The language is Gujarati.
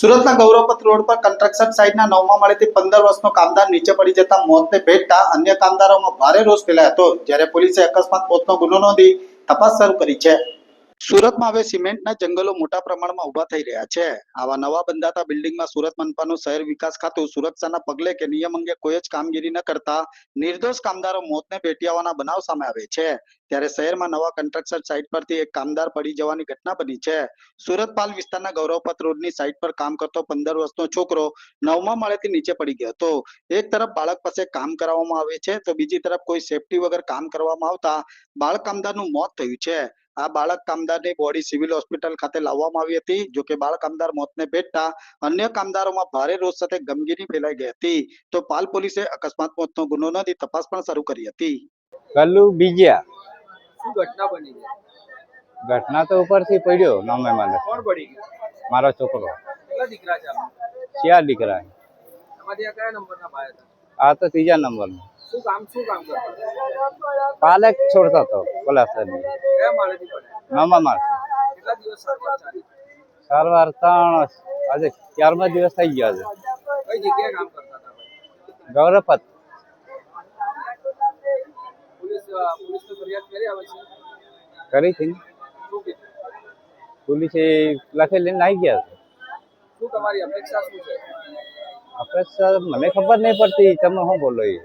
સુરતના ગૌરવપથ રોડ પર કન્સ્ટ્રક્શન સાઇટના નવમા માળેથી પંદર વર્ષનો કામદાર નીચે પડી જતા મોતને ભેટતા અન્ય કામદારોમાં ભારે રોષ ફેલાયો હતો. જ્યારે પોલીસે અકસ્માત, મોતનો ગુનો નોંધી તપાસ શરૂ કરી છે. સુરતમાં હવે સિમેન્ટના જંગલો મોટા પ્રમાણમાં ઊભા થઈ રહ્યા છે. આવા નવા બંધાતા બિલ્ડિંગમાં સુરત મનપાનું શહેર વિકાસ ખાતું સુરક્ષાના પગલે કે નિયમ અંગે કોઈ જ કામગીરી ન કરતા નિર્દોષ કામદારો મોતને ભેટિયાવાના બનાવ સામે આવે છે. ત્યારે શહેરમાં નવા કન્સ્ટ્રક્શન સાઇટ પરથી એક કામદાર પડી જવાની ઘટના બની છે. સુરત પાલ વિસ્તારના ગૌરવપત રોડની સાઇટ પર કામ કરતો પંદર વર્ષનો છોકરો નવમા માળેથી નીચે પડી ગયો હતો. એક તરફ બાળક પાસે કામ કરાવવામાં આવે છે તો બીજી તરફ કોઈ સેફટી વગર કામ કરવામાં આવતા બાળ કામદારનું મોત થયું છે. આ બાળક કામદારની બોડી સિવિલ હોસ્પિટલ ખાતે લાવવામાં આવી હતી જો કે બાળ કામદાર મોતને ભેટતા અન્ય કામદારોમાં ભારે રોષ સાથે ગમગીની ફેલાઈ ગઈ હતી. તો પાલ પોલીસે અકસ્માત મોતનો ગુનો નોંધી તપાસ પણ શરૂ કરી હતી. કલ્લુ બીજ્યા. શું ઘટના બની ઘટના તો ઉપરથી પડ્યો નામે મને કોણ પડી ગયું? મારો છોકરો. કેટલા દીકરા છે? ચાર દીકરા. તમારે ત્યાં કયા નંબરના ભાઈ હતા? આ તો ત્રીજા નંબરનો. શું કામ શું કામ કરતા પાલક છોડતો હતો કોલાસરની કયા માળેથી પડ્યા નમા મારશે કેટલા દિવસ સારવાર ચાલી? સારવાર ત્રણ આજે ચારમા દિવસ થઈ ગયા છે કઈ જગ્યાએ કામ કરતા હતા ગૌરવપત. પોલીસ ફરિયાદ કરી આવે છે? કરી હતી ને પોલીસે લખે લઈને આવી ગયા છે. શું તમારી અપેક્ષા શું છે? સર મને ખબર નહીં પડતી તમે શું બોલો એ.